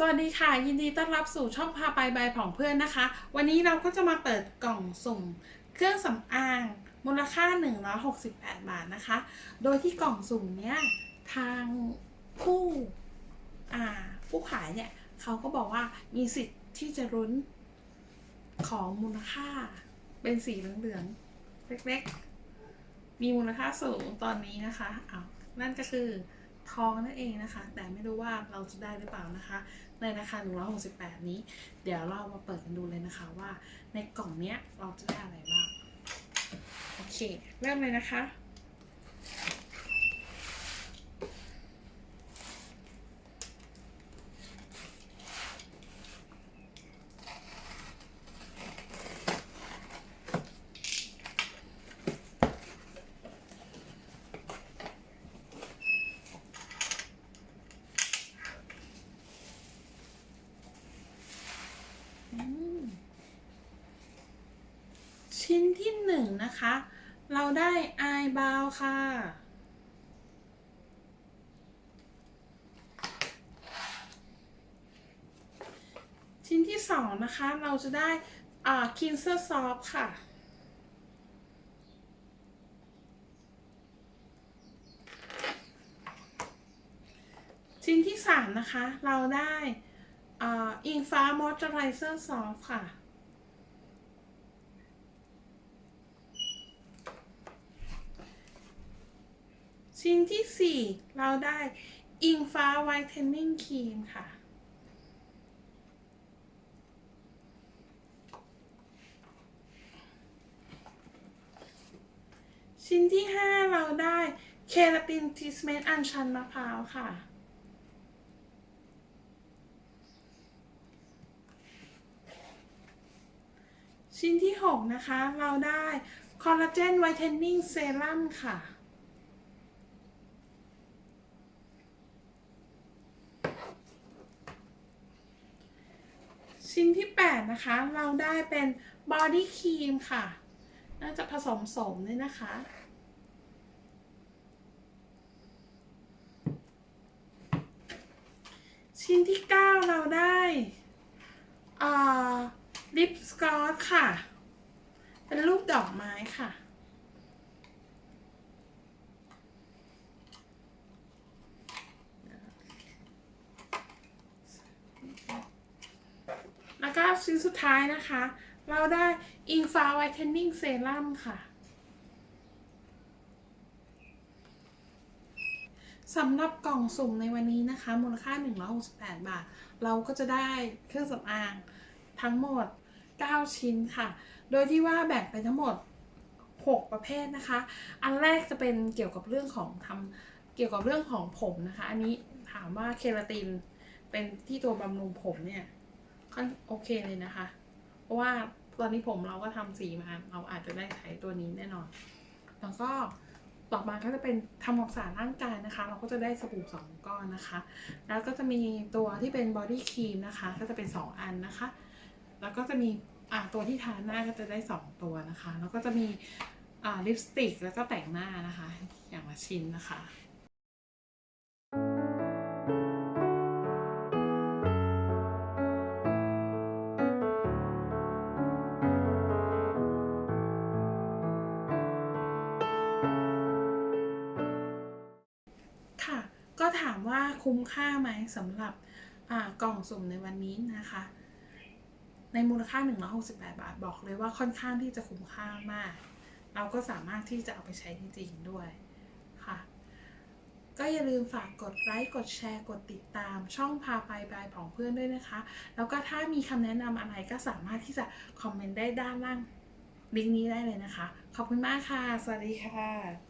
สวัสดีค่ะ ยินดีต้อนรับสู่ช่องพาไปใบายผองเพื่อนนะคะ วันนี้เราก็จะมาเปิดกล่องสุ่ม เครื่องสำอางมูลค่า 168 บาทนะคะ โดยที่กล่องสุ่มเนี้ยทางผู้อ่าผู้ขายเนี่ยเขาก็บอกว่ามีสิทธิ์ที่จะรุ้นของมูลค่าเป็นสีเหลืองๆเล็กๆ มีมูลค่าสูงตอนนี้นะคะอ้าวนั่นก็คือ ทองนั่นเองนะคะ แต่ไม่รู้ว่าเราจะได้หรือเปล่านะคะ ในราคา 168 นี้ เดี๋ยวเรามาเปิดกันดูเลยนะคะว่าในกล่องเนี้ยเราจะได้อะไรบ้าง โอเค เริ่มเลยนะคะ อืม ชิ้นที่หนึ่งนะคะ เราได้ไอบาวค่ะ ชิ้นที่สองนะคะ เราจะได้อ่าคินเซอร์ซอฟค่ะชิ้นที่สามนะคะ เราได้อิงฟ้ามอยเจอไรเซอร์ซอฟค่ะ ชิ้นที่สี่เราได้อิงฟ้าไวท์เทนนิ่งครีมค่ะ ชิ้นที่ห้าเราได้เคราตินทิสเมนต์อัญชันมะพร้าวค่ะ ชิ้นที่ 6 นะคะ เราได้คอลลาเจนไวท์เทนนิ่งเซรั่มค่ะ ชิ้นที่ 8 นะคะ เราได้เป็นบอดี้ครีมค่ะ น่าจะผสมสมด้วยนะคะ ชิ้นที่ 9 เราได้อลิปสกอตค่ะ เป็นรูปดอกไม้ค่ะ แล้วก็ ชิ้นสุดท้ายนะคะ เราได้อิงฟ้าไวท์เทนนิ่งเซรั่มค่ะสำหรับกล่องสุ่มในวันนี้นะคะ มูลค่า 168 บาท เราก็จะได้เครื่องสำอางทั้งหมด 9 ชิ้นค่ะ โดยที่ว่าแบ่งเป็นทั้งหมด 6 ประเภทนะคะ อันแรกจะเป็นเกี่ยวกับเรื่องของทำเกี่ยวกับเรื่องของผมนะคะ อันนี้ถามว่าเคราตินเป็นที่ตัวบำรุงผมเนี่ย ค่อนโอเคเลยนะคะ เพราะว่าตอนนี้ผมเราก็ทำสีมา เราอาจจะได้ใช้ตัวนี้แน่นอน แล้วก็ต่อมาก็จะเป็นทำความสะอาดร่างกายนะคะ เราก็จะได้สบู่สองก้อนนะคะ แล้วก็จะมีตัวที่เป็นบอดี้ครีมนะคะ ก็จะเป็น 2 อันนะคะ แล้วก็จะมีอ่าตัวที่ทาหน้าก็จะได้ 2 ตัวนะคะ แล้วก็จะมีอ่าลิปสติกแล้วก็แต่งหน้านะคะ อย่างละชิ้นนะคะ ถามว่าคุ้มค่าไหมสำหรับกล่องสุ่มในวันนี้นะคะ ในมูลค่า 168 บาทบอกเลยว่าค่อนข้างที่จะคุ้มค่ามาก เราก็สามารถที่จะเอาไปใช้จริงๆด้วยค่ะ ก็อย่าลืมฝากกดไลค์กดแชร์กดติดตาม ช่องพาไปบายของเพื่อนด้วยนะคะ แล้วก็ถ้ามีคำแนะนำอะไรก็สามารถที่จะคอมเมนต์ได้ด้านล่างลิงก์นี้ได้เลยนะคะ ขอบคุณมากค่ะ สวัสดีค่ะ